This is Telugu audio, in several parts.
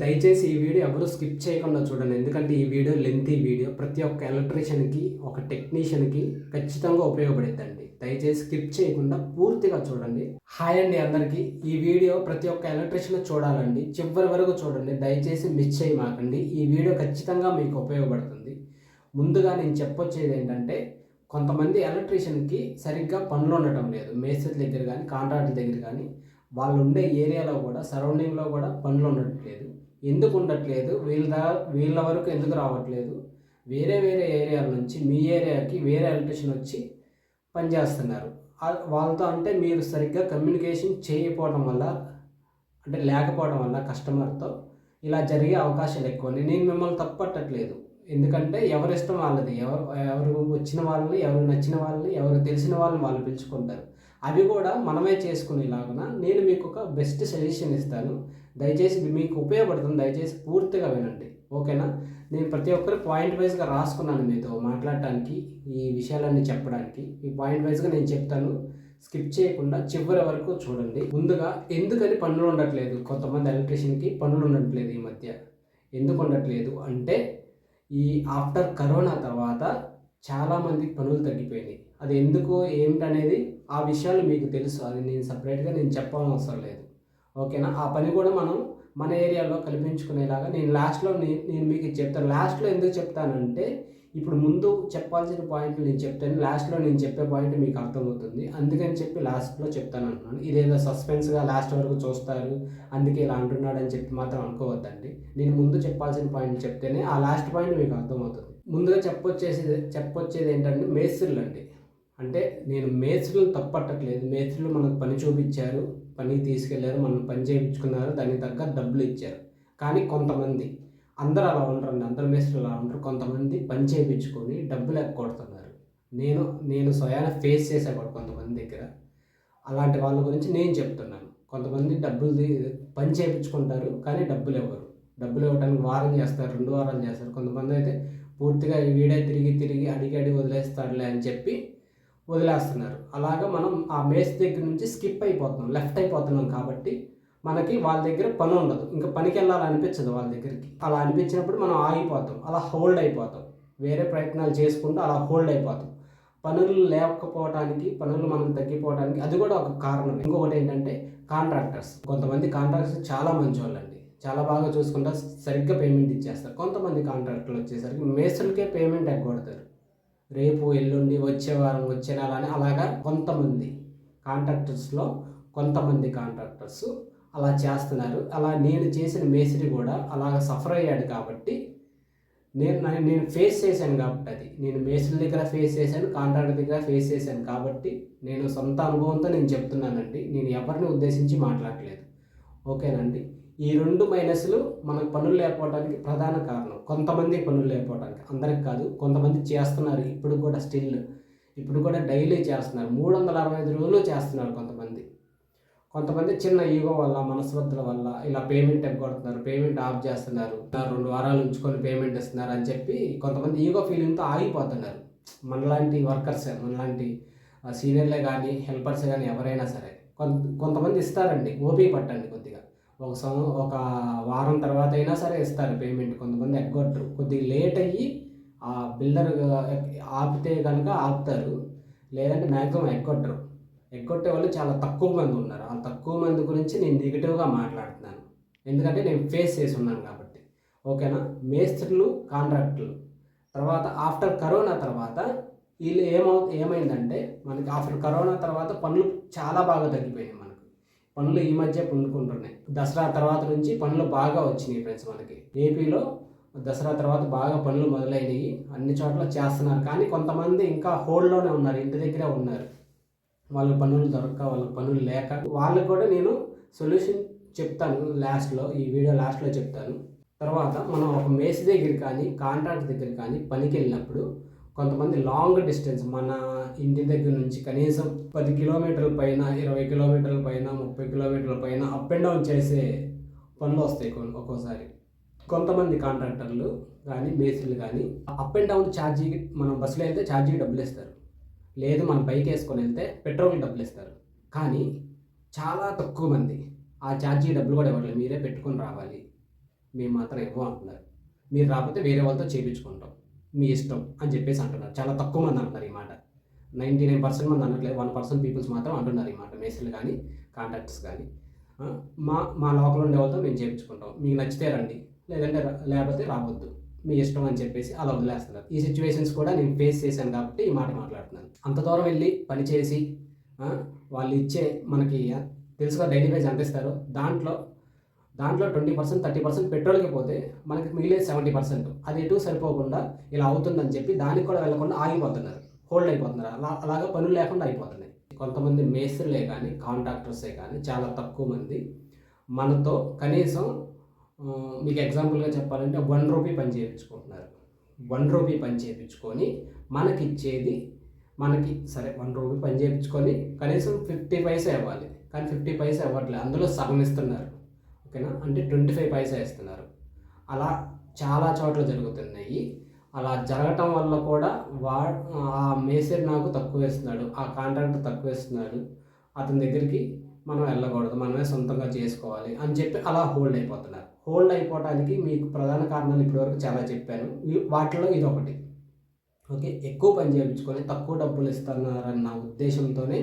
దయచేసి ఈ వీడియో ఎవరు స్కిప్ చేయకుండా చూడండి. ఎందుకంటే ఈ వీడియో లెంతీ వీడియో. ప్రతి ఒక్క ఎలక్ట్రీషియన్కి ఒక టెక్నీషియన్కి ఖచ్చితంగా ఉపయోగపడిద్దండి దయచేసి స్కిప్ చేయకుండా పూర్తిగా చూడండి. హాయ్ అండి అందరికీ. ఈ వీడియో ప్రతి ఒక్క ఎలక్ట్రీషియన్ చూడాలండి. చివరి వరకు చూడండి. దయచేసి మిస్ చేయమాకండి. ఈ వీడియో ఖచ్చితంగా మీకు ఉపయోగపడుతుంది. ముందుగా నేను చెప్పొచ్చేది ఏంటంటే కొంతమంది ఎలక్ట్రీషియన్కి సరిగ్గా పనులు ఉండటం లేదు. మేస్త్రి దగ్గర కానీ కాంట్రాక్టర్ దగ్గర కానీ వాళ్ళు ఉండే ఏరియాలో కూడా సరౌండింగ్లో కూడా పనులు ఉండట్లేదు ఎందుకు ఉండట్లేదు? వీళ్ళ దా- వీళ్ళ వరకు ఎందుకు రావట్లేదు? వేరే వేరే ఏరియాల నుంచి మీ ఏరియాకి వేరే ఎలక్ట్రిషన్ వచ్చి పనిచేస్తున్నారు. వాళ్ళతో అంటే మీరు సరిగ్గా కమ్యూనికేషన్ చేయకపోవడం వల్ల అంటే లేకపోవడం వల్ల కస్టమర్తో ఇలా జరిగే అవకాశాలు ఎక్కువ నేను మిమ్మల్ని తప్పట్టట్లేదు. ఎందుకంటే ఎవరి ఇష్టం వాళ్ళది. ఎవరు ఎవరు వచ్చిన వాళ్ళని ఎవరు నచ్చిన వాళ్ళని ఎవరు తెలిసిన వాళ్ళని వాళ్ళు పిలుచుకుంటారు. అవి కూడా మనమే చేసుకునేలాగున నేను మీకు ఒక బెస్ట్ సజెషన్ ఇస్తాను. దయచేసి మీకు ఉపయోగపడుతుంది. దయచేసి పూర్తిగా వినండి. ఓకేనా? నేను ప్రతి ఒక్కరు పాయింట్ వైజ్గా రాసుకున్నాను మీతో మాట్లాడటానికి ఈ విషయాలన్నీ చెప్పడానికి. ఈ పాయింట్ వైజ్గా నేను చెప్తాను. స్కిప్ చేయకుండా చివరి వరకు చూడండి. ముందుగా ఎందుకని పనులు ఉండట్లేదు? కొంతమంది ఎలక్ట్రీషియన్కి పనులు ఉండట్లేదు ఈ మధ్య. ఎందుకు ఉండట్లేదు? అంటే ఈ ఆఫ్టర్ కరోనా తర్వాత చాలామందికి పనులు తగ్గిపోయినాయి. అది ఎందుకు? ఏమిటనేది ఆ విషయాలు మీకు తెలుసు. అది నేను సపరేట్గా నేను చెప్పనవసరం లేదు. ఓకేనా? ఆ పని కూడా మనం మన ఏరియాలో కల్పించుకునేలాగా నేను లాస్ట్లో నేను మీకు చెప్తాను. లాస్ట్లో ఎందుకు చెప్తానంటే ఇప్పుడు ముందు చెప్పాల్సిన పాయింట్లు నేను చెప్తాను. లాస్ట్లో నేను చెప్పే పాయింట్ మీకు అర్థమవుతుంది. అందుకని చెప్పి లాస్ట్లో చెప్తాను అంటున్నాను. ఇదేదో సస్పెన్స్గా లాస్ట్ వరకు చూస్తారు. అందుకే ఇలా అంటున్నాడు అని చెప్పి మాత్రం అనుకోవద్దండి. నేను ముందు చెప్పాల్సిన పాయింట్ చెప్తేనే ఆ లాస్ట్ పాయింట్ మీకు అర్థమవుతుంది. ముందుగా చెప్పొచ్చేసేది చెప్పొచ్చేది ఏంటంటే మేస్త్రులు అండి అంటే నేను మేస్త్రులను తప్పట్టట్లేదు. మేస్త్రులు మనకు పని చూపించారు. పని తీసుకెళ్ళారు మనం పని చేయించుకున్నారు దానికి తగ్గ డబ్బులు ఇచ్చారు. కానీ కొంతమంది అందరూ అలా ఉండరండి అందరు మేస్త్రులు అలా ఉంటారు కొంతమంది పని చేయించుకొని డబ్బులు ఎక్కొడుతున్నారు నేను నేను స్వయాన ఫేస్ చేశాను కూడా కొంతమంది దగ్గర. అలాంటి వాళ్ళ గురించి నేను చెప్తున్నాను. కొంతమంది డబ్బులు పని చేయించుకుంటారు కానీ డబ్బులు ఇవ్వరు. డబ్బులు ఇవ్వడానికి వారం చేస్తారు రెండు వారాలు చేస్తారు. కొంతమంది అయితే పూర్తిగా వీడే తిరిగి తిరిగి అడిగి అడిగి వదిలేస్తాడులే అని చెప్పి వదిలేస్తున్నారు. అలాగా మనం ఆ మేస్ దగ్గర నుంచి స్కిప్ అయిపోతున్నాం లెఫ్ట్ అయిపోతున్నాం కాబట్టి మనకి వాళ్ళ దగ్గర పని ఉండదు. ఇంకా పనికి వెళ్ళాలనిపించదు వాళ్ళ దగ్గరికి. అలా అనిపించినప్పుడు మనం ఆగిపోతాం అలా హోల్డ్ అయిపోతాం. వేరే ప్రయత్నాలు చేసుకుంటూ అలా హోల్డ్ అయిపోతాం. పనులు లేకపోవడానికి పనులు మనం తగ్గిపోవడానికి అది కూడా ఒక కారణం ఇంకొకటి ఏంటంటే కాంట్రాక్టర్స్. కొంతమంది కాంట్రాక్టర్స్ చాలా మంచి వాళ్ళండి చాలా బాగా చూసుకుంటా సరిగ్గా పేమెంట్ ఇచ్చేస్తారు. కొంతమంది కాంట్రాక్టర్లు వచ్చేసరికి మేస్త్రులకే పేమెంట్ ఎగ్గొడతారు. రేపు ఎల్లుండి వచ్చే వారం వచ్చే నెల అని అలాగా కొంతమంది కాంట్రాక్టర్స్లో కొంతమంది కాంట్రాక్టర్స్ అలా చేస్తున్నారు. అలా నేను చేసిన మేస్త్రి కూడా అలాగ సఫర్ అయ్యాడు కాబట్టి నేను నేను ఫేస్ చేశాను కాబట్టి అది. నేను మేస్త్రి దగ్గర ఫేస్ చేశాను కాంట్రాక్టర్ దగ్గర ఫేస్ చేశాను కాబట్టి నేను సొంత అనుభవంతో నేను చెప్తున్నానండి. నేను ఎవరిని ఉద్దేశించి మాట్లాడలేదు. ఓకేనండి ఈ రెండు మైనస్లు మనకు పనులు లేకపోవడానికి ప్రధాన కారణం. కొంతమంది పనులు లేకపోవడానికి. అందరికి కాదు కొంతమంది చేస్తున్నారు ఇప్పుడు కూడా స్టిల్. ఇప్పుడు కూడా డైలీ చేస్తున్నారు. మూడు వందల అరవై ఐదు రోజులు చేస్తున్నారు కొంతమంది. కొంతమంది చిన్న ఈగో వల్ల మనస్వత్తుల వల్ల ఇలా పేమెంట్ ఎగ్గొడుతున్నారు పేమెంట్ ఆఫ్ చేస్తున్నారు. రెండు వారాలు ఉంచుకొని పేమెంట్ ఇస్తున్నారు అని చెప్పి కొంతమంది ఈగో ఫీలింగ్తో ఆగిపోతున్నారు. మనలాంటి వర్కర్స్ మనలాంటి సీనియర్లే కానీ హెల్పర్స్ కానీ ఎవరైనా సరే. కొంత కొంతమంది ఇస్తారండి. ఓపీ పట్టండి కొద్దిగా ఒక సం ఒక వారం తర్వాత అయినా సరే ఇస్తారు పేమెంట్ కొంతమంది ఎగ్గొట్టరు. కొద్దిగా లేట్ అయ్యి ఆ బిల్డర్ ఆపితే కనుక ఆపుతారు. లేదంటే మ్యాక్సిమం ఎగ్గొట్టరు. ఎగ్గొట్టే వాళ్ళు చాలా తక్కువ మంది ఉన్నారు. ఆ తక్కువ మంది గురించి నేను నెగిటివ్గా మాట్లాడుతున్నాను. ఎందుకంటే నేను ఫేస్ చేసి ఉన్నాను కాబట్టి. ఓకేనా? మేస్త్రులు కాంట్రాక్టులు తర్వాత ఆఫ్టర్ కరోనా తర్వాత వీళ్ళు ఏమవు ఏమైందంటే మనకి ఆఫ్టర్ కరోనా తర్వాత పనులు చాలా బాగా తగ్గిపోయాయి మనకి. పనులు ఈ మధ్య పొందుకుంటున్నాయి దసరా తర్వాత నుంచి పనులు బాగా వచ్చినాయి ఫ్రెండ్స్ మనకి. ఏపీలో దసరా తర్వాత బాగా పనులు మొదలైనవి. అన్ని చోట్ల చేస్తున్నారు. కానీ కొంతమంది ఇంకా హోల్డ్లోనే ఉన్నారు. ఇంటి దగ్గరే ఉన్నారు. వాళ్ళ పనులు దొరక్క వాళ్ళ పనులు లేక. వాళ్ళకి కూడా నేను సొల్యూషన్ చెప్తాను లాస్ట్లో ఈ వీడియో లాస్ట్లో చెప్తాను. తర్వాత మనం ఒక మేసి దగ్గర కానీ కాంట్రాక్ట్ దగ్గర కానీ పనికి వెళ్ళినప్పుడు కొంతమంది లాంగ్ డిస్టెన్స్ మన ఇంటి దగ్గర నుంచి కనీసం పది కిలోమీటర్ల పైన ఇరవై కిలోమీటర్ల పైన ముప్పై కిలోమీటర్ల పైన అప్ అండ్ డౌన్ చేసే పనులు వస్తాయి కొన్ని ఒక్కోసారి. కొంతమంది కాంట్రాక్టర్లు కానీ మేస్త్రులు కానీ అప్ అండ్ డౌన్ ఛార్జీ మనం బస్సులో వెళ్తే ఛార్జీకి డబ్బులు ఇస్తారు లేదు మనం బైక్ వేసుకొని వెళ్తే పెట్రోల్కి డబ్బులు ఇస్తారు కానీ చాలా తక్కువ మంది ఆ ఛార్జీ డబ్బులు కూడా ఇవ్వట్లేదు. మీరే పెట్టుకొని రావాలి. మేము మాత్రం ఇవ్వం అంటున్నారు మీరు రాకపోతే వేరే వాళ్ళతో చేయించుకుంటాం మీ ఇష్టం అని చెప్పేసి అంటున్నారు. చాలా తక్కువ మంది అంటున్నారు ఈ మాట. నైంటీ నైన్ పర్సెంట్ మంది అనట్లేదు వన్ పర్సెంట్ పీపుల్స్ మాత్రం అంటున్నారు ఈ మాట. మేస్త్రులు కానీ కాంట్రాక్టర్స్ కానీ. మా మా లోకల్ ఉండే వాళ్ళతో మేము చేయించుకుంటాం మీకు నచ్చితే రండి. లేదంటే లేకపోతే రావద్దు. మీ ఇష్టం అని చెప్పేసి అలా వదిలేస్తున్నారు. ఈ సిచ్యువేషన్స్ కూడా నేను ఫేస్ చేశాను కాబట్టి ఈ మాట మాట్లాడుతున్నాను. అంత దూరం వెళ్ళి పని చేసి వాళ్ళు ఇచ్చే మనకి తెలుసుగా డైలీ వేజ్ ఎంత ఇస్తారో? దాంట్లో దాంట్లో ట్వంటీ పర్సెంట్ థర్టీ పర్సెంట్ పెట్రోల్కి పోతే మనకి మిగిలేదు సెవెంటీ పర్సెంట్. అది ఎటు సరిపోకుండా ఇలా అవుతుందని చెప్పి దానికి కూడా వెళ్ళకుండా ఆగిపోతున్నారు. హోల్డ్ అయిపోతున్నారు. అలా అలాగా పనులు లేకుండా అయిపోతున్నాయి. కొంతమంది మేస్త్రులే కానీ కాంట్రాక్టర్సే కానీ చాలా తక్కువ మంది. మనతో కనీసం మీకు ఎగ్జాంపుల్గా చెప్పాలంటే వన్ రూపీ పని చేయించుకుంటున్నారు. వన్ రూపీ పని చేయించుకొని మనకి ఇచ్చేది మనకి సరే వన్ రూపీ పని చేయించుకొని కనీసం ఫిఫ్టీ పైసా ఇవ్వాలి. కానీ ఫిఫ్టీ పైసా ఇవ్వట్లేదు అందులో సగం ఇస్తున్నారు. ఓకేనా? అంటే ట్వంటీ ఫైవ్ పైసా ఇస్తున్నారు అలా చాలా చోట్ల జరుగుతున్నాయి. అలా జరగటం వల్ల కూడా వా ఆ మేసర్ నాకు తక్కువ వేస్తున్నాడు ఆ కాంట్రాక్టర్ తక్కువ వేస్తున్నాడు. అతని దగ్గరికి మనం వెళ్ళకూడదు మనమే సొంతంగా చేసుకోవాలి అని చెప్పి అలా హోల్డ్ అయిపోతున్నారు. హోల్డ్ అయిపోవడానికి మీకు ప్రధాన కారణాలు ఇప్పటివరకు చాలా చెప్పాను. వాటిలో ఇది ఒకటి. ఓకే? ఎక్కువ పని చేయించుకొని తక్కువ డబ్బులు ఇస్తున్నారన్న ఉద్దేశంతోనే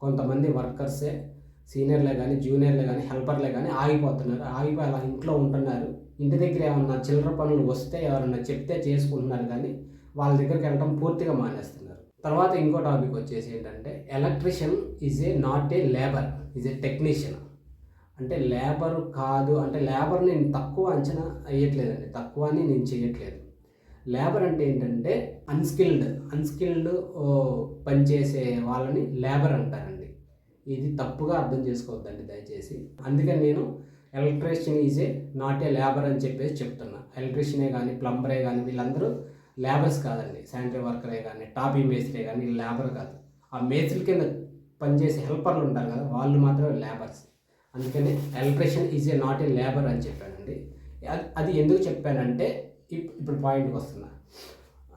కొంతమంది వర్కర్సే సీనియర్లే కానీ జూనియర్లే కానీ హెల్పర్లే కానీ ఆగిపోతున్నారు. ఆగిపోయి అలా ఇంట్లో ఉంటున్నారు. ఇంటి దగ్గర ఏమన్నా చిల్లర పనులు వస్తే ఎవరన్నా చెప్తే చేసుకుంటున్నారు కానీ వాళ్ళ దగ్గరికి వెళ్ళడం పూర్తిగా మానేస్తున్నారు. తర్వాత ఇంకో టాపిక్ వచ్చేసి ఏంటంటే electrician is a not a labour is a technician అంటే లేబర్ కాదు అంటే లేబర్ నేను తక్కువ అంచనా వేయట్లేదండి. తక్కువ అని నేను చేయట్లేదు. లేబర్ అంటే ఏంటంటే అన్స్కిల్డ్ అన్స్కిల్డ్ పనిచేసే వాళ్ళని లేబర్ అంటారండి. ఇది తప్పుగా అర్థం చేసుకోవద్దండి దయచేసి. అందుకని నేను electrician is a not a labour అని చెప్పేసి చెప్తున్నా. ఎలక్ట్రీషియనే కానీ ప్లంబరే కానీ వీళ్ళందరూ లేబర్స్ కాదండి. శానిటరీ వర్కరే కానీ టాపీ మేస్త్రే కానీ వీళ్ళు లేబర్ కాదు. ఆ మేస్త్రి కింద పనిచేసే హెల్పర్లు ఉంటారు కదా వాళ్ళు మాత్రమే లేబర్స్. అందుకని electrician is a not a labour అని చెప్పానండి. అది- అది ఎందుకు చెప్పానంటే ఇప్- ఇప్పుడు పాయింట్కి వస్తున్నా.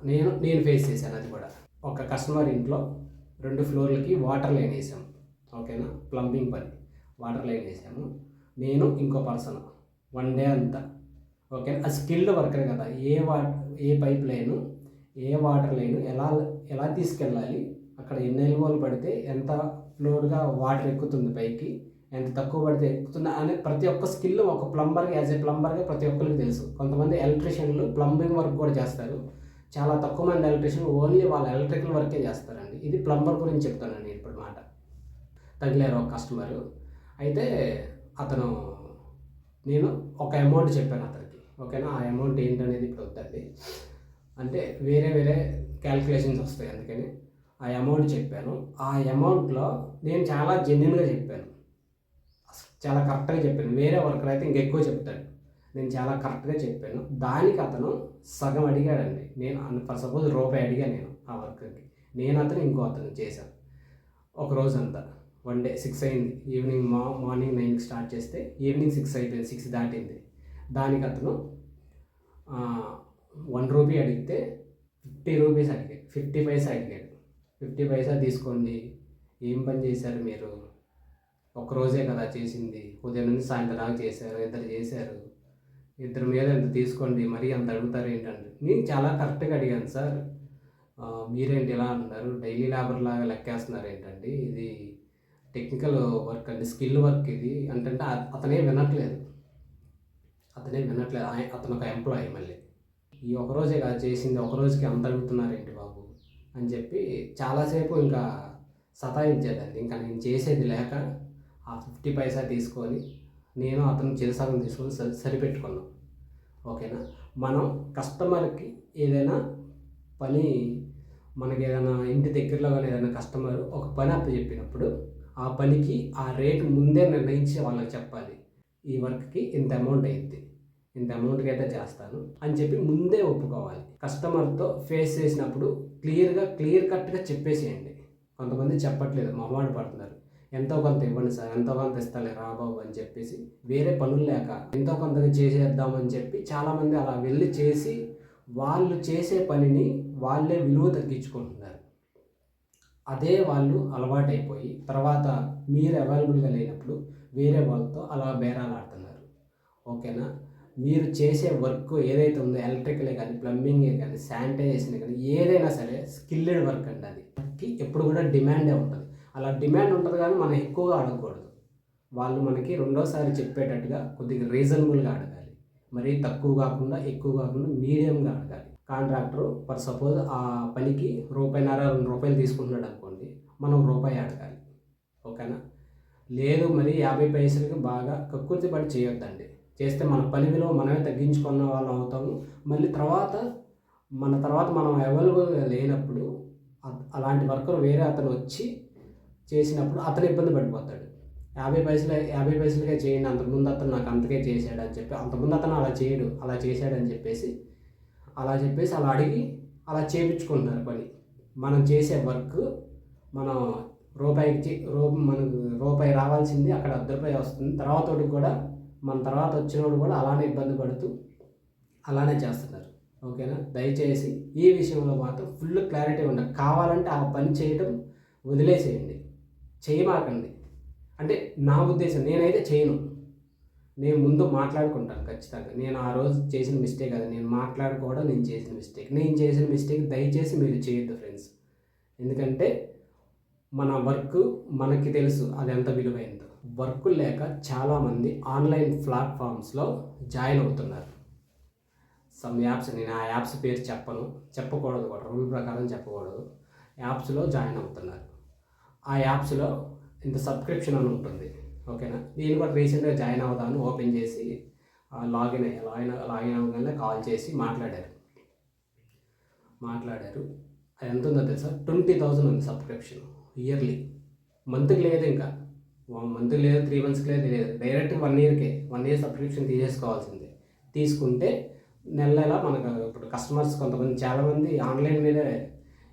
నేను నేను ఫేస్ చేశాను అది కూడా. ఒక కస్టమర్ ఇంట్లో రెండు ఫ్లోర్లకి వాటర్ లైన్ వేసాం. ఓకేనా? ప్లంబింగ్ పని. వాటర్ లైన్ వేసాము. నేను ఇంకో పర్సన్. వన్ డే అంతా. ఓకే ఆ స్కిల్డ్ వర్కర్ కదా. ఏ వా ఏ పైప్ లైను ఏ వాటర్ లైన్ ఎలా ఎలా తీసుకెళ్ళాలి? అక్కడ ఎన్ని ఎల్వోలు పడితే ఎంత ఫ్లోర్గా వాటర్ ఎక్కుతుంది పైకి? ఎంత తక్కువ పడితే ఎక్కుతుంది? అనే ప్రతి ఒక్క స్కిల్ ఒక ప్లంబర్గా యాజ్ ఏ ప్లంబర్గా ప్రతి ఒక్కరికి తెలుసు. కొంతమంది ఎలక్ట్రీషియన్లు ప్లంబింగ్ వర్క్ కూడా చేస్తారు. చాలా తక్కువ మంది ఎలక్ట్రీషియన్ ఓన్లీ వాళ్ళ ఎలక్ట్రికల్ వర్కే చేస్తారండి. ఇది ప్లంబర్ గురించి చెప్తానండి. తగిలారు ఒక కస్టమర్ అయితే అతను నేను ఒక అమౌంట్ చెప్పాను అతనికి. ఓకేనా ఆ అమౌంట్ ఏంటనేది ఇప్పుడు వద్దండి. అంటే వేరే వేరే క్యాల్కులేషన్స్ వస్తాయి అందుకని ఆ అమౌంట్ చెప్పాను. ఆ అమౌంట్లో నేను చాలా జెన్యున్గా చెప్పాను. చాలా కరెక్ట్గా చెప్పాను. వేరే వర్కర్ అయితే ఇంకెక్కువ చెప్తాడు. నేను చాలా కరెక్ట్గా చెప్పాను. దానికి అతను సగం అడిగాడండి. నేను ఫర్ సపోజ్ రూపాయి అడిగాను నేను ఆ వర్కర్కి నేను అతను ఇంకో అతను చేశాను. ఒక రోజు అంతా వన్ డే సిక్స్ అయింది. ఈవినింగ్ మా మార్నింగ్ నైన్కి స్టార్ట్ చేస్తే ఈవినింగ్ సిక్స్ అయిపోయింది సిక్స్ దాటింది. దానికి అతను వన్ రూపీ అడిగితే ఫిఫ్టీ రూపీస్ అడిగాడు. ఫిఫ్టీ పైసా అడిగాడు. ఫిఫ్టీ పైసా తీసుకోండి. ఏం పని చేశారు మీరు? ఒక రోజే కదా చేసింది. ఉదయం నుంచి సాయంత్రం దాకా చేశారు. ఇద్దరు చేశారు? ఇద్దరు మీద ఎంత తీసుకోండి? మరీ అంత అడుగుతారు ఏంటంటే నేను చాలా కరెక్ట్గా అడిగాను సార్ మీరేంటి ఇలా అన్నారు? డైలీ లేబర్ లాగా లెక్కేస్తున్నారు ఏంటండి? ఇది టెక్నికల్ వర్క్ అండి స్కిల్ వర్క్ ఇది. అంటే అతనే వినట్లేదు. అతనే వినట్లేదు. అతను ఒక ఎంప్లాయీ మళ్ళీ. ఈ ఒక రోజే కాదు చేసింది ఒక రోజుకి అంత అడుగుతున్నారేంటి బాబు అని చెప్పి చాలాసేపు ఇంకా సతాయించేదండి. ఇంకా నేను చేసేది లేక ఆ ఫిఫ్టీ పైసా తీసుకొని నేను అతను చిరసగం తీసుకొని సరి సరిపెట్టుకున్నాం. ఓకేనా? మనం కస్టమర్కి ఏదైనా పని మనకి ఏదైనా ఇంటి దగ్గరలో కానీ ఏదైనా కస్టమర్ ఒక పని అప్ప చెప్పినప్పుడు ఆ పనికి ఆ రేటు ముందే నిర్ణయించి వాళ్ళకి చెప్పాలి. ఈ వర్క్కి ఇంత అమౌంట్ అయింది ఇంత అమౌంట్కి అయితే చేస్తాను అని చెప్పి ముందే ఒప్పుకోవాలి. కస్టమర్తో ఫేస్ చేసినప్పుడు క్లియర్గా క్లియర్ కట్గా చెప్పేసేయండి. కొంతమంది చెప్పట్లేదు మొహమాట పడుతున్నారు. ఎంతో కొంత ఇవ్వండి సార్ ఎంతో కొంత ఇస్తాలే రాబాబు అని చెప్పేసి వేరే పనులు లేక ఎంతో కొంతగా చేసేద్దామని చెప్పి చాలామంది అలా వెళ్ళి చేసి వాళ్ళు చేసే పనిని వాళ్ళే విలువ తగ్గించుకుంటున్నారు. అదే వాళ్ళు అలవాటైపోయి తర్వాత మీరు అవైలబుల్గా లేనప్పుడు వేరే వాళ్ళతో అలా బేరాలు ఆడుతున్నారు ఓకేనా? మీరు చేసే వర్క్ ఏదైతే ఉందో ఎలక్ట్రికలే కానీ ప్లంబింగే కానీ శానిటైజేషన్ కానీ ఏదైనా సరే స్కిల్డ్ వర్క్ అండి అది. ఎప్పుడు కూడా డిమాండే ఉంటుంది. అలా డిమాండ్ ఉంటుంది కానీ మనం ఎక్కువగా అడగకూడదు. వాళ్ళు మనకి రెండోసారి చెప్పేటట్టుగా కొద్దిగా రీజనబుల్గా అడగాలి. మరీ తక్కువ కాకుండా ఎక్కువ కాకుండా మీడియంగా అడగాలి. కాంట్రాక్టర్ ఫర్ సపోజ్ ఆ పనికి రూపాయిన్నర రెండు రూపాయలు తీసుకుంటున్నాడు అనుకోండి మనం రూపాయి అడగాలి ఓకేనా? లేదు మరి యాభై పైసలకి బాగా కక్కుర్తి పడి చేయొద్దండి. చేస్తే మన పని విలువ మనమే తగ్గించుకున్న వాళ్ళం అవుతాము. మళ్ళీ తర్వాత మన తర్వాత మనం అవైలబుల్గా లేనప్పుడు అలాంటి వర్కర్ వేరే అతను వచ్చి చేసినప్పుడు అతను ఇబ్బంది పడిపోతాడు. యాభై పైసలు యాభై పైసలకే చేయండి అంతకుముందు అతను నాకు అంతకే చేశాడు అని చెప్పి అంతకుముందు అతను అలా చేయడు అలా చేశాడని చెప్పేసి అలా చెప్పేసి అలా అడిగి అలా చేపించుకుంటున్నారు పని. మనం చేసే వర్క్ మనం రూపాయికి చే- రూ మనకు రూపాయి రావాల్సింది అక్కడ అర్ధ రూపాయి వస్తుంది. తర్వాత కూడా మన తర్వాత వచ్చినోడు కూడా అలానే ఇబ్బంది పడుతూ అలానే చేస్తున్నారు. ఓకేనా? దయచేసి ఈ విషయంలో మాత్రం ఫుల్ క్లారిటీ ఉండాలి కావాలంటే ఆ పని చేయడం వదిలేసేయండి. చేయమాకండి. అంటే నా ఉద్దేశం నేనైతే చేయను. నేను ముందు మాట్లాడుకుంటాను ఖచ్చితంగా. నేను ఆ రోజు చేసిన మిస్టేక్ అది. నేను మాట్లాడుకోవడం నేను చేసిన మిస్టేక్ నేను చేసిన మిస్టేక్ దయచేసి మీరు చేయొద్దు ఫ్రెండ్స్ ఎందుకంటే మన వర్క్ మనకి తెలుసు అది ఎంత విలువైందో. వర్క్ లేక చాలామంది ఆన్లైన్ ప్లాట్ఫామ్స్లో జాయిన్ అవుతున్నారు. సమ్ యాప్స్ నేను ఆ యాప్స్ పేరు చెప్పను. చెప్పకూడదు కూడా. రూల్ ప్రకారం చెప్పకూడదు. యాప్స్లో జాయిన్ అవుతున్నారు. ఆ యాప్స్లో ఇంత సబ్స్క్రిప్షన్ అని ఉంటుంది. ఓకేనా? నేను కూడా రీసెంట్గా జాయిన్ అవుతాను ఓపెన్ చేసి లాగిన్ అయ్యా లాగిన్ లాగిన్ అవ్వగానే కాల్ చేసి మాట్లాడారు. మాట్లాడారు. అది ఎంత ఉందో తెలుసా? ట్వంటీ థౌజండ్ ఉంది సబ్స్క్రిప్షన్ ఇయర్లీ. మంత్కి లేదు ఇంకా. మంత్కి లేదు త్రీ మంత్స్కి లేదు లేదు. డైరెక్ట్ వన్ ఇయర్కే వన్ ఇయర్ సబ్స్క్రిప్షన్ తీసేసుకోవాల్సిందే. తీసుకుంటే నెల నెల మనకు ఇప్పుడు కస్టమర్స్ కొంతమంది చాలామంది ఆన్లైన్ మీదే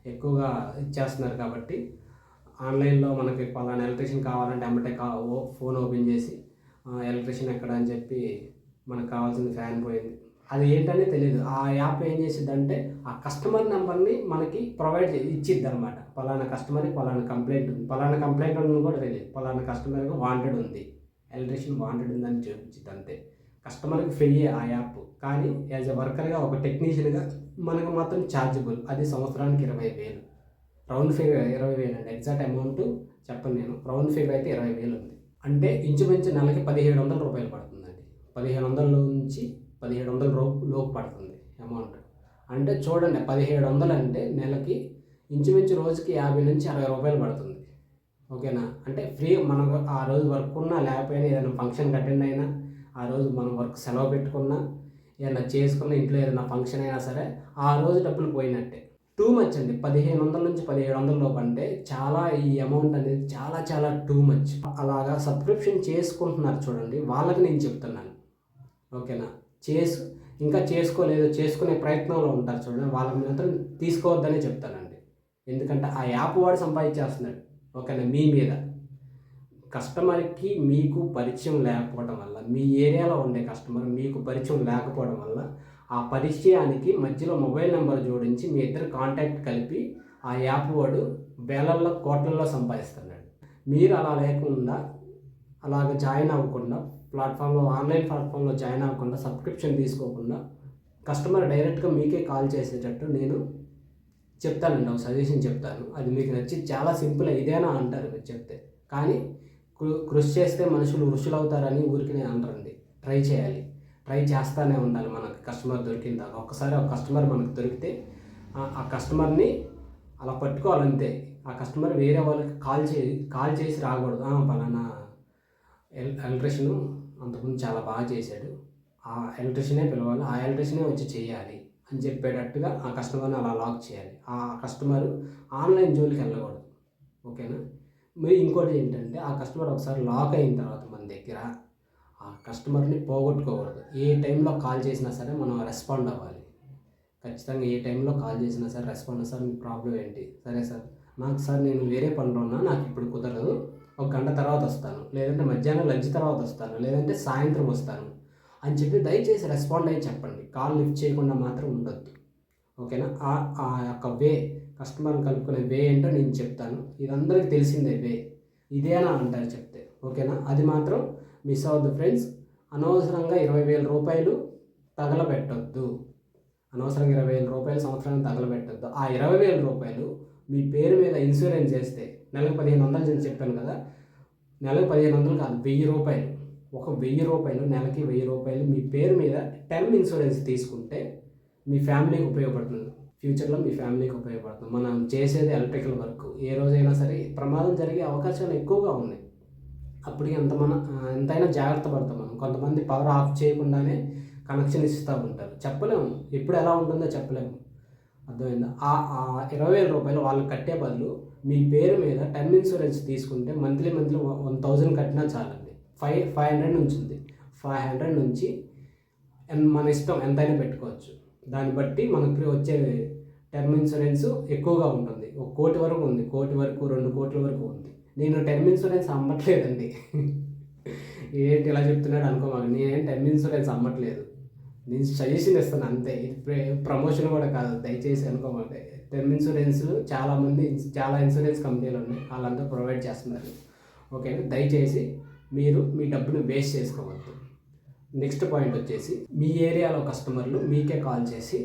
ఎక్కువగా ఇచ్చేస్తున్నారు కాబట్టి ఆన్లైన్లో మనకి పలానా ఎలక్ట్రీషియన్ కావాలంటే అమ్మటే కా ఓ- ఫోన్ ఓపెన్ చేసి ఎలక్ట్రీషియన్ ఎక్కడ అని చెప్పి మనకు కావాల్సిన ఫ్యాన్ పోయింది. అది ఏంటనే తెలియదు ఆ యాప్ ఏం చేసిద్దంటే ఆ కస్టమర్ నెంబర్ని మనకి ప్రొవైడ్ ఇచ్చిద్ది అనమాట పలానా కస్టమర్కి పలానా కంప్లైంట్ ఉంది. పలానా కంప్లైంట్ ఉందని కూడా తెలియదు పలానా కస్టమర్కి వాంటెడ్ ఉంది. ఎలక్ట్రీషియన్ వాంటెడ్ ఉందని చూపించింది అంతే. కస్టమర్కి ఫ్రీ ఆ యాప్. కానీ యాజ్ ఎ వర్కర్గా ఒక టెక్నీషియన్గా మనకు మాత్రం ఛార్జబుల్ అది సంవత్సరానికి ఇరవై వేలు. రౌండ్ ఫిగర్ ఇరవై వేలు అండి. ఎగ్జాక్ట్ అమౌంట్ చెప్పను నేను. రౌండ్ ఫిగర్ అయితే ఇరవై వేలు ఉంది. అంటే ఇంచుమించు నెలకి పదిహేడు వందల రూపాయలు పడుతుందండి. పదిహేను వందల నుంచి పదిహేడు వందల రూపు లోపు పడుతుంది అమౌంట్ అంటే చూడండి పదిహేడు వందలు అంటే నెలకి ఇంచుమించు రోజుకి యాభై నుంచి అరవై రూపాయలు పడుతుంది. ఓకేనా? అంటే ఫ్రీ మనకు ఆ రోజు వర్క్ ఉన్నా లేకపోయినా ఏదైనా ఫంక్షన్కి అటెండ్ అయినా ఆ రోజు మనం వర్క్ సెలవు పెట్టుకున్నా ఏదైనా చేసుకున్న ఇంట్లో ఏదైనా ఫంక్షన్ అయినా సరే ఆ రోజు డబ్బులు పోయినట్టే. టూ మచ్ అండి. పదిహేను వందల నుంచి పదిహేడు వందల లోపు అంటే చాలా ఈ అమౌంట్ అనేది చాలా చాలా టూ మచ్. అలాగా సబ్స్క్రిప్షన్ చేసుకుంటున్నారు చూడండి. వాళ్ళకి నేను చెప్తున్నాను. ఓకేనా? చేసు ఇంకా చేసుకోలేదు చేసుకునే ప్రయత్నంలో ఉంటారు చూడండి. వాళ్ళకి మాత్రం తీసుకోవద్దనే చెప్తానండి. ఎందుకంటే ఆ యాప్ వాడు సంపాదించేస్తున్నాడు. ఓకేనా? మీ మీద. కస్టమర్కి మీకు పరిచయం లేకపోవడం వల్ల మీ ఏరియాలో ఉండే కస్టమర్ మీకు పరిచయం లేకపోవడం వల్ల ఆ పరిచయానికి మధ్యలో మొబైల్ నెంబర్ జోడించి మీ ఇద్దరు కాంటాక్ట్ కలిపి ఆ యాప్ వాడు వేలల్లో కోట్లల్లో సంపాదిస్తున్నాడు. మీరు అలా లేకుండా అలాగ జాయిన్ అవ్వకుండా ప్లాట్ఫామ్లో ఆన్లైన్ ప్లాట్ఫామ్లో జాయిన్ అవ్వకుండా సబ్స్క్రిప్షన్ తీసుకోకుండా కస్టమర్ డైరెక్ట్గా మీకే కాల్ చేసేటట్టు నేను చెప్తానండి ఒక సజెషన్ చెప్తాను. అది మీకు నచ్చి చాలా సింపుల్ ఇదేనా అంటారు మీరు చెప్తే. కానీ కృ- కృషి చేస్తే మనుషులు వృషులవుతారని అవుతారని నేను అనరండి. ట్రై చేయాలి. ట్రై చేస్తూనే ఉండాలి మనకు కస్టమర్ దొరికిన దాకా. ఒక్కసారి ఒక కస్టమర్ మనకు దొరికితే ఆ- కస్టమర్ని అలా పట్టుకోవాలంతే. ఆ కస్టమర్ వేరే వాళ్ళకి కాల్ చే కాల్ చేసి రాకూడదు. పలానా ఎల్ ఎలక్ట్రిషియన్ అంతకుముందు చాలా బాగా చేశాడు. ఆ ఎలక్ట్రిషియనే పిలవాలి. ఆ ఎలక్ట్రిషియనే వచ్చి చేయాలి అని చెప్పేటట్టుగా ఆ కస్టమర్ని అలా లాక్ చేయాలి. ఆ కస్టమర్ ఆన్లైన్ జోలికి వెళ్ళకూడదు. ఓకేనా? మరి ఇంకోటి ఏంటంటే ఆ కస్టమర్ ఒకసారి లాక్ అయిన తర్వాత మన దగ్గర కస్టమర్ని పోగొట్టుకోకూడదు. ఏ టైంలో కాల్ చేసినా సరే మనం రెస్పాండ్ అవ్వాలి. ఖచ్చితంగా ఏ టైంలో కాల్ చేసినా సరే రెస్పాండ్ సార్ మీ ప్రాబ్లం ఏంటి? సరే సార్. నాకు సార్ నేను వేరే పనిలో ఉన్నా నాకు ఇప్పుడు కుదరదు. ఒక గంట తర్వాత వస్తాను. లేదంటే మధ్యాహ్నం లంచ్ తర్వాత వస్తాను. లేదంటే సాయంత్రం వస్తాను అని చెప్పి దయచేసి రెస్పాండ్ అయ్యి చెప్పండి. కాల్ లిఫ్ట్ చేయకుండా మాత్రం ఉండొద్దు. ఓకేనా? ఆ ఆ యొక్క వే కస్టమర్ని కలుపుకునే వే ఏంటో నేను చెప్తాను. ఇది అందరికీ తెలిసిందే వే. ఇదేనా అంటారు చెప్తే. ఓకేనా? అది మాత్రం మిస్ అవ్వద్దు ఫ్రెండ్స్. అనవసరంగా ఇరవై వేల రూపాయలు తగలబెట్టొద్దు. అనవసరంగా ఇరవై వేల రూపాయలు సంవత్సరానికి తగలబెట్టద్దు. ఆ ఇరవై వేల రూపాయలు మీ పేరు మీద ఇన్సూరెన్స్ చేస్తే నెలకు పదిహేను వందలు నేను చెప్పాను కదా నెలకు పదిహేను వందలు కాదు వెయ్యి రూపాయలు. ఒక వెయ్యి రూపాయలు నెలకి వెయ్యి రూపాయలు మీ పేరు మీద టర్మ్ ఇన్సూరెన్స్ తీసుకుంటే మీ ఫ్యామిలీకి ఉపయోగపడుతుంది. ఫ్యూచర్లో మీ ఫ్యామిలీకి ఉపయోగపడుతుంది. మనం చేసేది ఎలక్ట్రికల్ వర్క్. ఏ రోజైనా సరే ప్రమాదం జరిగే అవకాశాలు ఎక్కువగా ఉన్నాయి. అప్పుడు ఎంత మన ఎంతైనా జాగ్రత్త పడతాం మనం. కొంతమంది పవర్ ఆఫ్ చేయకుండానే కనెక్షన్ ఇస్తూ ఉంటారు. చెప్పలేము. ఎప్పుడు ఎలా ఉంటుందో చెప్పలేము. అర్థమైందా? ఆ ఆ ఇరవై వేల రూపాయలు వాళ్ళు కట్టే బదులు మీ పేరు మీద టర్మ్ ఇన్సూరెన్స్ తీసుకుంటే మంత్లీ మంత్లీ వన్ థౌజండ్ కట్టినా చాలండి. ఫైవ్ ఫైవ్ హండ్రెడ్ నుంచి ఉంది. ఫైవ్ హండ్రెడ్ నుంచి మన ఇష్టం ఎంతైనా పెట్టుకోవచ్చు. దాన్ని బట్టి మనకి వచ్చే టర్మ్ ఇన్సూరెన్స్ ఎక్కువగా ఉంటుంది. ఒక కోటి వరకు ఉంది. కోటి వరకు రెండు కోట్ల వరకు ఉంది. నేను టర్మ్ ఇన్సూరెన్స్ అమ్మట్లేదండి ఏంటి ఇలా చెప్తున్నాడు అనుకోమాలి నేనేం టర్మ్ ఇన్సూరెన్స్ అమ్మట్లేదు నేను సజెషన్ ఇస్తాను అంతే. ప్రమోషన్ కూడా కాదు. దయచేసి అనుకోమాలి టర్మ్ ఇన్సూరెన్స్ చాలామంది చాలా ఇన్సూరెన్స్ కంపెనీలు ఉన్నాయి. వాళ్ళంతా ప్రొవైడ్ చేస్తున్నారు. ఓకే దయచేసి మీరు మీ డబ్బును వేస్ట్ చేసుకోవద్దు. నెక్స్ట్ పాయింట్ వచ్చేసి మీ ఏరియాలో కస్టమర్లు మీకే కాల్ చేసి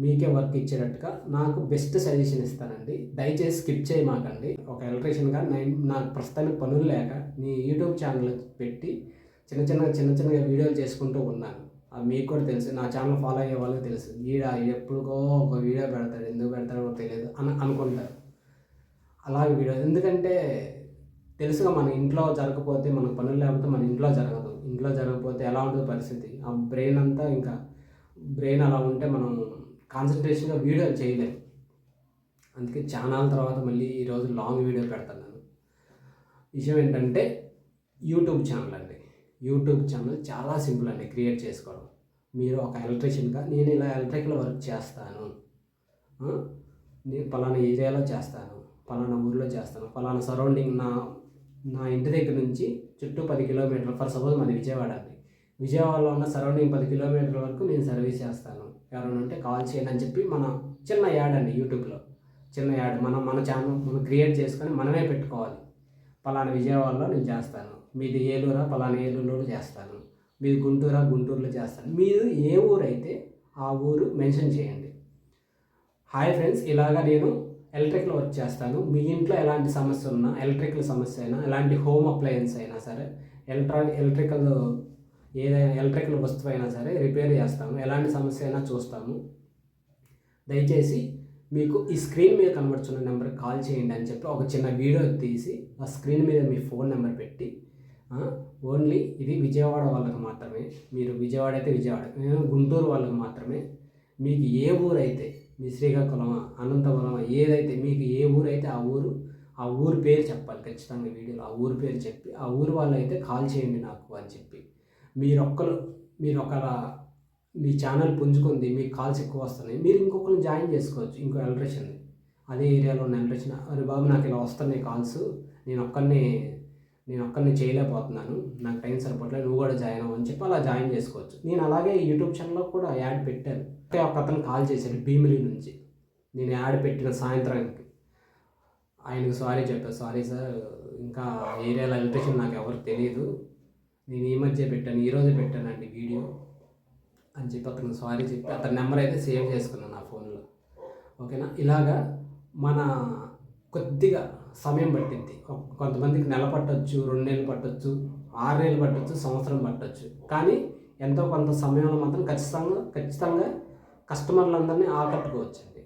మీకే వర్క్ ఇచ్చేటట్టుగా నాకు బెస్ట్ సజెషన్ ఇస్తానండి. దయచేసి స్కిప్ చేయమాకండి. ఒక ఎలక్ట్రీషియన్గా నేను నాకు ప్రస్తుతానికి పనులు లేక నీ యూట్యూబ్ ఛానల్ పెట్టి చిన్న చిన్న చిన్న చిన్న వీడియోలు చేసుకుంటూ ఉన్నాను. అది మీకు కూడా తెలుసు. నా ఛానల్ ఫాలో అయ్యే వాళ్ళకి తెలుసు. ఈడ ఎప్పుడుకో ఒక వీడియో పెడతాడు ఎందుకు పెడతాడో తెలియదు అని అనుకుంటారు. అలాగే వీడియో ఎందుకంటే తెలుసుగా మన ఇంట్లో జరగకపోతే మనకు పనులు లేకపోతే మన ఇంట్లో జరగదు. ఇంట్లో జరగకపోతే ఎలా ఉంటుంది పరిస్థితి? ఆ బ్రెయిన్ అంతా ఇంకా బ్రెయిన్ అలా ఉంటే మనం కాన్సన్ట్రేషన్గా వీడియో చేయలేదు అందుకే ఛానల్ తర్వాత మళ్ళీ ఈరోజు లాంగ్ వీడియో పెడుతున్నాను విషయం ఏంటంటే యూట్యూబ్ ఛానల్ అండి. యూట్యూబ్ ఛానల్ చాలా సింపుల్ అండి క్రియేట్ చేసుకోవడం. మీరు ఒక ఎలక్ట్రీషియన్గా నేను ఇలా ఎలక్ట్రికల్ వర్క్ చేస్తాను. నేను పలానా ఏరియాలో చేస్తాను పలానా ఊర్లో చేస్తాను పలానా సరౌండింగ్ నా నా ఇంటి దగ్గర నుంచి చుట్టూ పది కిలోమీటర్లు ఫర్ సపోజ్ మాది విజయవాడ అండి. విజయవాడలో ఉన్న సరౌండింగ్ పది కిలోమీటర్ల వరకు నేను సర్వీస్ చేస్తాను. ఎవరైనా ఉంటే కాల్ చేయండి అని చెప్పి మన చిన్న యాడ్ అండి యూట్యూబ్లో. చిన్న యాడ్. మనం మన ఛానల్ మనం క్రియేట్ చేసుకొని మనమే పెట్టుకోవాలి. పలానా విజయవాడలో నేను చేస్తాను. మీది ఏలూరా పలానా ఏలూరులో చేస్తాను. మీది గుంటూరా గుంటూరులో చేస్తాను. మీరు ఏ ఊరు అయితే ఆ ఊరు మెన్షన్ చేయండి. హాయ్ ఫ్రెండ్స్ ఇలాగా నేను ఎలక్ట్రికల్ వర్క్ చేస్తాను. మీ ఇంట్లో ఎలాంటి సమస్య ఉన్నా ఎలక్ట్రికల్ సమస్య అయినా ఎలాంటి హోమ్ అప్లయన్స్ అయినా సరే ఎలక్ట్రానిక్ ఎలక్ట్రికల్ ఏదైనా ఎలక్ట్రికల్ వస్తువు అయినా సరే రిపేర్ చేస్తాము. ఎలాంటి సమస్య అయినా చూస్తాము. దయచేసి మీకు ఈ స్క్రీన్ మీద కనబడుతున్న నెంబర్కి కాల్ చేయండి అని చెప్పి ఒక చిన్న వీడియో తీసి ఆ స్క్రీన్ మీద మీ ఫోన్ నెంబర్ పెట్టి ఓన్లీ ఇది విజయవాడ వాళ్ళకి మాత్రమే. మీరు విజయవాడ అయితే విజయవాడ గుంటూరు వాళ్ళకి మాత్రమే. మీకు ఏ ఊరు అయితే మీ శ్రీకాకుళమా అనంతపురమా ఏదైతే మీకు ఏ ఊరు అయితే ఆ ఊరు ఆ ఊరు పేరు చెప్పాలి ఖచ్చితంగా వీడియోలో. ఆ ఊరు పేరు చెప్పి ఆ ఊరు వాళ్ళు అయితే కాల్ చేయండి నాకు అని చెప్పి. మీరొక్కరు మీరు ఒకలా మీ ఛానల్ పుంజుకుంది మీకు కాల్స్ ఎక్కువ వస్తున్నాయి మీరు ఇంకొకరిని జాయిన్ చేసుకోవచ్చు ఇంకో ఎలక్ట్రీషియన్ అదే ఏరియాలో ఉన్న ఎలక్ట్రీషియన్ అరే బాబు నాకు ఇలా వస్తున్నాయి కాల్స్ నేను ఒక్కరిని నేను ఒక్కరిని చేయలేకపోతున్నాను నాకు టైం సరిపోవట్లేదు నువ్వు కూడా జాయిన్ అవ్వని చెప్పి అలా జాయిన్ చేసుకోవచ్చు. నేను అలాగే యూట్యూబ్ ఛానల్లో కూడా యాడ్ పెట్టాను. ఒక అతను కాల్ చేశాడు భీమిలి నుంచి. నేను యాడ్ పెట్టిన సాయంత్రానికి ఆయనకు సారీ చెప్పాను సారీ సార్ ఇంకా ఏరియాలో ఎలక్ట్రిషన్ నాకు ఎవరు తెలియదు నేను ఈ మధ్య పెట్టాను ఈరోజే పెట్టానండి వీడియో. అని చెప్పి అతను సారీ చెప్పి అతని నెంబర్ అయితే సేవ్ చేసుకున్నాను నా ఫోన్లో. ఓకేనా? ఇలాగా మన కొద్దిగా సమయం పట్టింది కొంతమందికి నెల పట్టొచ్చు రెండు నెలలు పట్టొచ్చు ఆరు నెలలు పట్టొచ్చు సంవత్సరం పట్టొచ్చు. కానీ ఎంతో కొంత సమయంలో మాత్రం ఖచ్చితంగా ఖచ్చితంగా కస్టమర్లందరినీ ఆకట్టుకోవచ్చండి.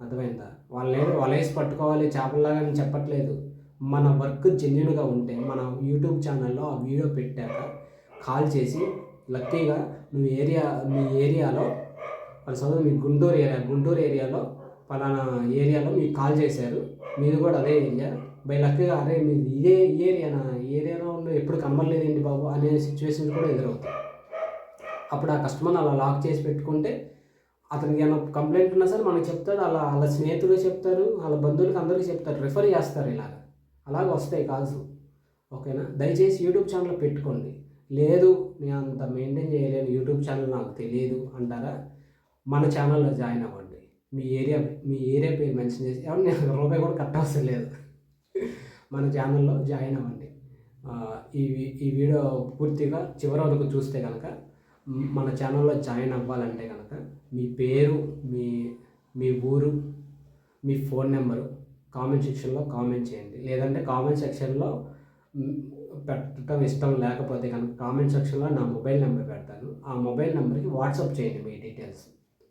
అర్థమైందా? వాళ్ళు ఏదో పట్టుకోవాలి చేపల్లాగా అని చెప్పట్లేదు. మన వర్క్ జెన్యున్గా ఉంటే మన యూట్యూబ్ ఛానల్లో ఆ వీడియో పెట్టాక కాల్ చేసి లక్కీగా నువ్వు ఏరియా మీ ఏరియాలో వాళ్ళ చదువు మీ గుంటూరు ఏరియా గుంటూరు ఏరియాలో పలానా ఏరియాలో మీకు కాల్ చేశారు. మీరు కూడా అదే ఏరియా. బై లక్కీగా అరే మీది ఇదే ఏరియా ఏరియానా ఏరియాలో ఉన్న ఎప్పుడు కనబడలేదండి బాబు? అనే సిచ్యువేషన్ కూడా ఎదురవుతాయి. అప్పుడు ఆ కస్టమర్ అలా లాక్ చేసి పెట్టుకుంటే అతనికి ఏమైనా కంప్లైంట్ ఉన్నా సరే మనకు చెప్తాడు. అలా వాళ్ళ స్నేహితులు చెప్తారు. వాళ్ళ బంధువులకి అందరికీ చెప్తారు. రిఫర్ చేస్తారు ఇలాగ. అలాగ వస్తాయి కాల్స్. ఓకేనా? దయచేసి యూట్యూబ్ ఛానల్ పెట్టుకోండి. లేదు నేను అంత మెయింటైన్ చేయలేను యూట్యూబ్ ఛానల్ నాకు తెలియదు అంటారా? మన ఛానల్లో జాయిన్ అవ్వండి. మీ ఏరియా మీ ఏరియా పేరు మెన్షన్ చేసి ఎవరు నేను రూపాయి కూడా కట్టవసరం లేదు. మన ఛానల్లో జాయిన్ అవ్వండి. ఈ ఈ వీడియో పూర్తిగా చివరి వరకు చూస్తే కనుక మన ఛానల్లో జాయిన్ అవ్వాలంటే కనుక మీ పేరు మీ మీ ఊరు మీ ఫోన్ నెంబరు కామెంట్ సెక్షన్లో కామెంట్ చేయండి. లేదంటే కామెంట్ సెక్షన్లో పెట్టడం ఇష్టం లేకపోతే కనుక కామెంట్ సెక్షన్లో నా మొబైల్ నెంబర్ పెడతాను. ఆ మొబైల్ నెంబర్కి వాట్సాప్ చేయండి మీ డీటెయిల్స్.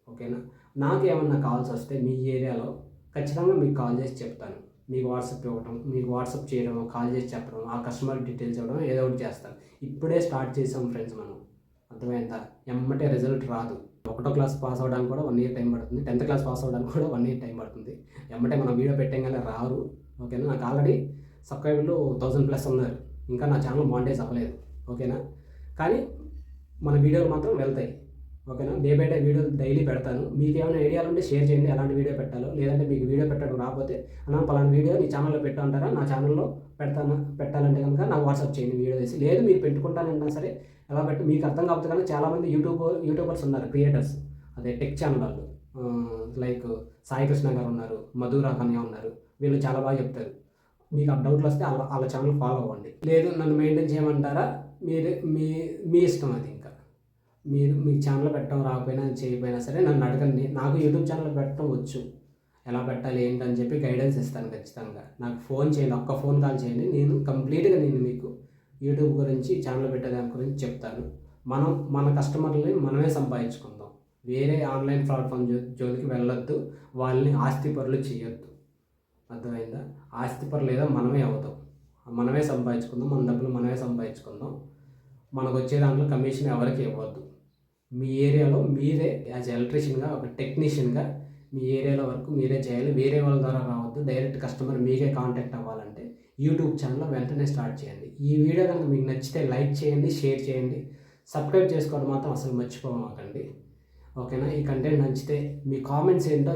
ఓకేనా? నాకు ఏమన్నా కాల్స్ వస్తే మీ ఏరియాలో ఖచ్చితంగా మీకు కాల్ చేసి చెప్తాను. మీకు వాట్సాప్ ఇవ్వడం మీకు వాట్సాప్ చేయడం కాల్ చేసి చెప్పడం ఆ కస్టమర్ డీటెయిల్స్ ఇవ్వడం ఏదో ఒకటి చేస్తాను. ఇప్పుడే స్టార్ట్ చేసాం ఫ్రెండ్స్ మనం. అర్థమైందా? ఎమ్మటే రిజల్ట్ రాదు. ఒకటో క్లాస్ పాస్ అవ్వడానికి కూడా వన్ ఇయర్ టైం పడుతుంది. టెన్త్ క్లాస్ పాస్ అవడానికి కూడా వన్ ఇయర్ టైం పడుతుంది. ఎమ్మటే మనం వీడియో పెట్టగానే రారు. ఓకేనా? నాకు ఆల్రెడీ సబ్స్క్రైబర్లు థౌసండ్ ప్లస్ ఉన్నారు. ఇంకా నా ఛానల్ మానిటైజ్ అవ్వలేదు ఓకేనా? కానీ మన వీడియోలు మాత్రం వెళ్తాయి. ఓకేనా? డే బై డే వీడియోలు డైలీ పెడతాను. మీకు ఏమైనా ఐడియాలు ఉంటే షేర్ చేయండి. ఎలాంటి వీడియో పెట్టాలో. లేదంటే మీకు వీడియో పెట్టడం రాకపోతే అన్న పలానా వీడియో నీ ఛానల్లో పెట్టమంటారా నా ఛానల్లో పెడతాను? పెట్టాలంటే కనుక నాకు వాట్సాప్ చేయండి. వీడియో చేసి లేదు మీరు పెట్టుకుంటానంటే సరే ఎలా పెట్టి మీకు అర్థం కాకపోతే కానీ చాలామంది యూట్యూబ్ యూట్యూబర్స్ ఉన్నారు క్రియేటర్స్ అదే టెక్ ఛానల్ వాళ్ళు. లైక్ సాయి కృష్ణ గారు ఉన్నారు మధు కన్య ఉన్నారు. వీళ్ళు చాలా బాగా చెప్తారు. మీకు ఆ డౌట్లు వస్తే వాళ్ళ వాళ్ళ ఛానల్ ఫాలో అవ్వండి. లేదు నన్ను మెయింటైన్ చేయమంటారా? మీరు మీ మీ ఇష్టం అది ఇంకా. మీరు మీ ఛానల్ పెట్టడం రాకపోయినా చేయకపోయినా సరే నన్ను అడగండి. నాకు యూట్యూబ్ ఛానల్ పెట్టడం వచ్చు. ఎలా పెట్టాలి ఏంటని చెప్పి గైడెన్స్ ఇస్తాను ఖచ్చితంగా. నాకు ఫోన్ చేయండి ఒక్క ఫోన్ కాల్ చేయండి. నేను కంప్లీట్గా నేను మీకు యూట్యూబ్ గురించి ఛానల్ పెట్టేదాని గురించి చెప్తాను మనం మన కస్టమర్లని మనమే సంపాదించుకుందాం. వేరే ఆన్లైన్ ప్లాట్ఫామ్ జో జోలికి వెళ్ళొద్దు. వాళ్ళని ఆస్తి పరులు చేయొద్దు. అర్థమైందా? ఆస్తి పరులు ఏదో మనమే అవుతాం. మనమే సంపాదించుకుందాం. మన డబ్బులు మనమే సంపాదించుకుందాం. మనకు వచ్చే దాంట్లో కమిషన్ ఎవరికి ఇవ్వద్దు. మీ ఏరియాలో మీరే యాజ్ ఎలక్ట్రీషియన్గా ఒక టెక్నీషియన్గా మీ ఏరియాలో వరకు మీరే చేయాలి. వేరే వాళ్ళ ద్వారా రావద్దు. డైరెక్ట్ కస్టమర్ మీకే కాంటాక్ట్ అవ్వాలంటే యూట్యూబ్ ఛానల్ వెంటనే స్టార్ట్ చేయండి. ఈ వీడియో కనుక మీకు నచ్చితే లైక్ చేయండి షేర్ చేయండి. సబ్స్క్రైబ్ చేసుకోవడం మాత్రం అసలు మర్చిపోమాకండి. ఓకేనా? ఈ కంటెంట్ నచ్చితే మీ కామెంట్స్ ఏంటో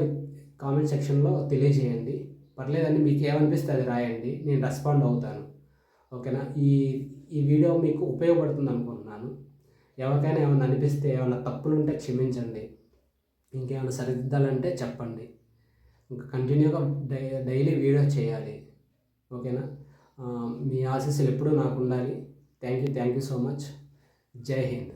కామెంట్ సెక్షన్లో తెలియజేయండి. పర్లేదండి మీకు ఏమనిపిస్తే అది రాయండి. నేను రెస్పాండ్ అవుతాను. ఓకేనా? ఈ ఈ వీడియో మీకు ఉపయోగపడుతుంది అనుకుంటున్నాను. ఎవరికైనా ఏమైనా అనిపిస్తే ఏమైనా తప్పులు ఉంటే క్షమించండి. ఇంకేమైనా సరిదిద్దాలంటే చెప్పండి. ఇంకా కంటిన్యూగా డై డైలీ వీడియో చేయాలి. ఓకేనా? మీ ఆశీస్సులు ఎప్పుడూ నాకు ఉండాలి. Thank you thank you so much. Jai Hind.